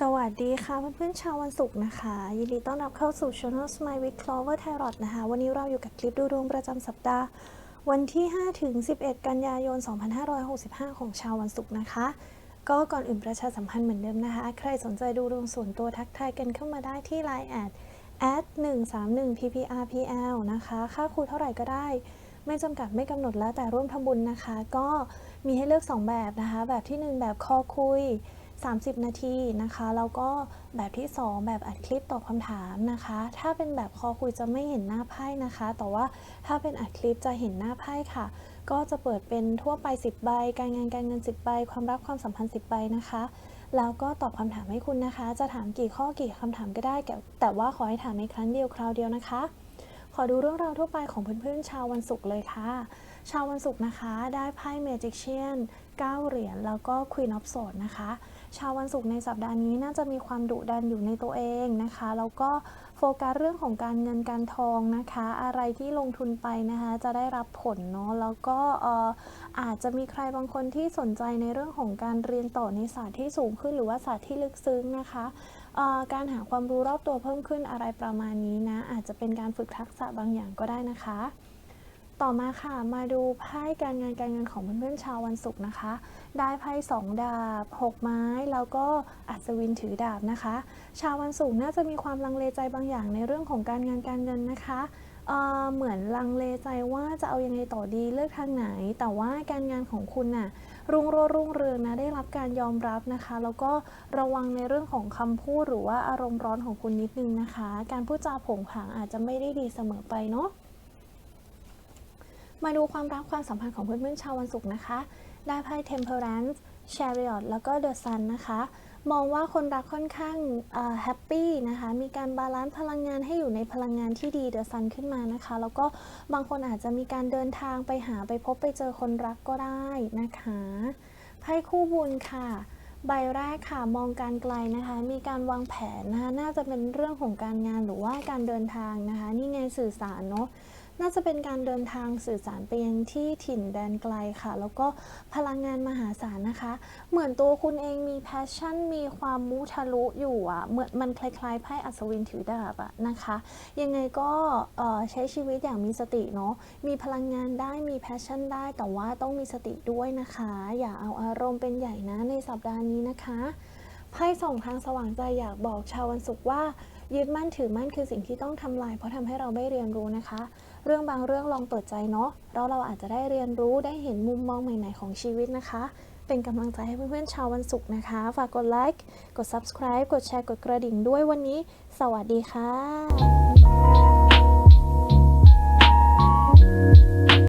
สวัสดีค่ะเพื่อนๆชาววันศุกร์นะคะ ยินดีต้อนรับเข้าสู่ Channel Smile with Clover Tarot นะคะ วันนี้เราอยู่กับคลิปดูดวงประจำสัปดาห์ วันที่ 5 ถึง 11 กันยายน 2565 ของชาววันศุกร์นะคะ ก็ก่อนอื่นประชาสัมพันธ์เหมือนเดิมนะคะ ใครสนใจดูดวงส่วนตัวทักทายกันเข้ามาได้ที่ Line แอด at 131 pprpl นะคะ ค่าครูเท่าไหร่ก็ได้ ไม่จำกัดไม่กำหนดแล้วแต่ร่วมทำบุญนะคะ ก็มีให้เลือก 2 แบบนะคะ แบบทีหนึ่1 แบบคอคุย 30 นาทีนะคะแล้วก็แบบที่ 2 แบบอัดคลิปตอบคำถามนะคะ ถ้าเป็นแบบคอคุยจะไม่เห็นหน้าไพ่นะคะ แต่ว่าถ้าเป็นอัดคลิปจะเห็นหน้าไพ่ค่ะ ก็จะเปิดเป็นทั่วไป 10 ใบ การงานการเงิน 10 ใบ ความรักความสัมพันธ์ 10 ใบนะคะแล้วก็ตอบคำถามให้คุณนะคะ จะถามกี่ข้อกี่คำถามก็ได้แต่แต่ว่าขอให้ถามในครั้งเดียวคราวเดียวนะคะ ขอดูเรื่องราวทั่วไปของเพื่อนๆ ชาววันศุกร์เลยค่ะ ชาววันศุกร์นะคะ ได้ไพ่ Magician 9เหรียญแล้วก็ Queen of Swords นะคะ ชาววันศุกร์ในสัปดาห์นี้น่าจะมีความดุดันอยู่ในตัวเองนะคะ แล้วก็โฟกัสเรื่องของการเงินการทองนะคะ อะไรที่ลงทุนไปนะคะ จะได้รับผลเนาะแล้วก็เอออาจจะมีใครบางคนที่สนใจในเรื่องของการเรียนต่อในศาสตร์ที่สูงขึ้น หรือว่าศาสตร์ที่ลึกซึ้งนะคะเออการหาความรู้รอบตัวเพิ่มขึ้นอะไรประมาณนี้นะอาจจะเป็นการฝึกทักษะบางอย่างก็ได้นะคะ ต่อมาค่ะมาดูไพ่การงานการเงินของเพื่อนๆชาววันศุกร์นะคะ ได้ไพ่สองดาบ6ไม้แล้วก็อัศวินถือดาบนะคะ ชาววันศุกร์น่าจะมีความลังเลใจบางอย่างในเรื่องของการงานการเงินนะคะ เอ่อเหมือนลังเลใจว่าจะเอายังไงต่อดีเลือกทางไหน แต่ว่าการงานของคุณน่ะรุ่งโรจน์รุ่งเรืองนะได้รับการยอมรับนะคะ แล้วก็ระวังในเรื่องของคำพูดหรือว่าอารมณ์ร้อนของคุณนิดนึงนะคะ การพูดจาผงผางอาจจะไม่ได้ดีเสมอไปเนาะมาดูความรักความสัมพันธ์ของเพื่อนๆชาววันศุกร์นะคะ ได้ไพ่ Temperance Chariot แล้วก็ The Sun นะคะ มองว่าคนรักค่อนข้างแฮปปี้นะคะ มีการบาลานซ์พลังงานให้อยู่ในพลังงานที่ดี The Sun ขึ้นมานะคะ แล้วก็บางคนอาจจะมีการเดินทางไปหาไปพบไปเจอคนรักก็ได้นะคะไพ่คู่บุญค่ะใบแรกค่ะมองการไกลนะคะ มีการวางแผนนะคะน่าจะเป็นเรื่องของการงานหรือว่าการเดินทางนะคะ นี่ไงสื่อสารเนาะ น่าจะเป็นการเดินทางสื่อสารไปยังที่ถิ่นแดนไกลค่ะ แล้วก็พลังงานมหาศาลนะคะ เหมือนตัวคุณเองมีแพชชั่น มีความมุทะลุอยู่อะเหมือนมันคล้ายๆไพ่อัศวินถือดาบอะนะคะ ยังไงก็ใช้ชีวิตอย่างมีสติเนาะ มีพลังงานได้ มีแพชชั่นได้ แต่ว่าต้องมีสติด้วยนะคะ อย่าเอาอารมณ์เป็นใหญ่นะในสัปดาห์นี้นะคะ ไพ่สองทางสว่างใจอยากบอกชาววันศุกร์ว่า ยึดมั่นถือมั่นคือสิ่งที่ต้องทำลาย เพราะทำให้เราไม่เรียนรู้นะคะ เรื่องบางเรื่องลองเปิดใจเนาะเราเราอาจจะได้เรียนรู้ได้เห็นมุมมองใหม่ๆของชีวิตนะคะ เป็นกำลังใจให้เพื่อนๆชาววันศุกร์นะคะ ฝากกดไลค์กด subscribe กดแชร์กดกระดิ่งด้วยวันนี้ สวัสดีค่ะ